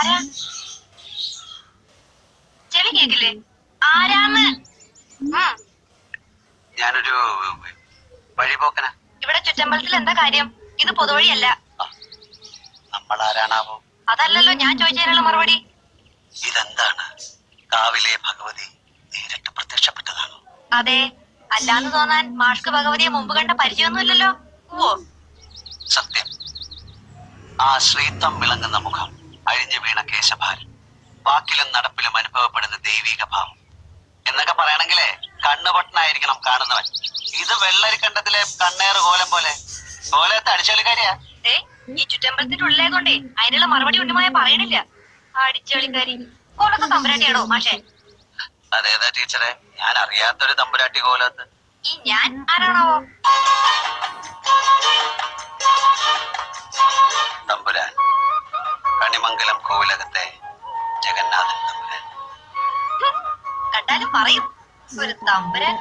ആരാ? ചെവി കേക്കില്ലേ ആരാന്ന്? ഉം, ഞാനൊരു വഴിപോക്കന. ഇവിടെ ചുറ്റമ്പലത്തിൽ എന്താ കാര്യം? ഇത് പൊതുവഴിയല്ല. നമ്മൾ ആരാണാവോ അതല്ലല്ലോ ഞാൻ ചോദിച്ചതിനുള്ള മറുപടി. ഇതെന്താണ്? കാവിലെ ഭഗവതി നേരിട്ട് പ്രത്യക്ഷപ്പെട്ടതാണോ? അതെ അല്ലാന്ന് തോന്നാൻ മാഷ്ക്ക് ഭഗവതിയെ മുമ്പ് കണ്ട പരിചയമൊന്നുമില്ലല്ലോ. ഓ സത്യം. ആ ശ്രീത്വം വിളങ്ങുന്ന മുഖം അഴിഞ്ഞു വീണ കേശഭാരം വാക്കിലും നടപ്പിലും അനുഭവപ്പെടുന്ന ദൈവിക ഭാവം. എന്നൊക്കെ പറയണെങ്കിലേ കണ്ണുപൊട്ടനായിരിക്കണം കാണുന്നവൻ. ഇത് വെള്ളരി വെള്ളരിക്കണ്ടത്തിലെ കണ്ണേറ് കോലം പോലെ. കോലത്തെ അടിച്ചോളിക്കാരിയാ? ഈ ചുറ്റമ്പലത്തിന്റെ ഉള്ളിലായതുകൊണ്ടേ അതിനുള്ള മറുപടി ഉണ്ണിമായ പറയണില്ല. അടിച്ചോളിക്കാരി. കോലത്തെ തമ്പുരാട്ടിയാണോ മാഷേ? അതേതാ ടീച്ചറെ? ഞാൻ അറിയാത്തൊരു തമ്പുരാട്ടി കോലത്ത്. ഈ ഞാൻ ആരാണാവോ? കണിമംഗലം കോവിലകത്തെ ജഗന്നാഥൻ തമ്പുരാൻ കണ്ടാലും പറയും. ഒരു തമ്പുരാൻ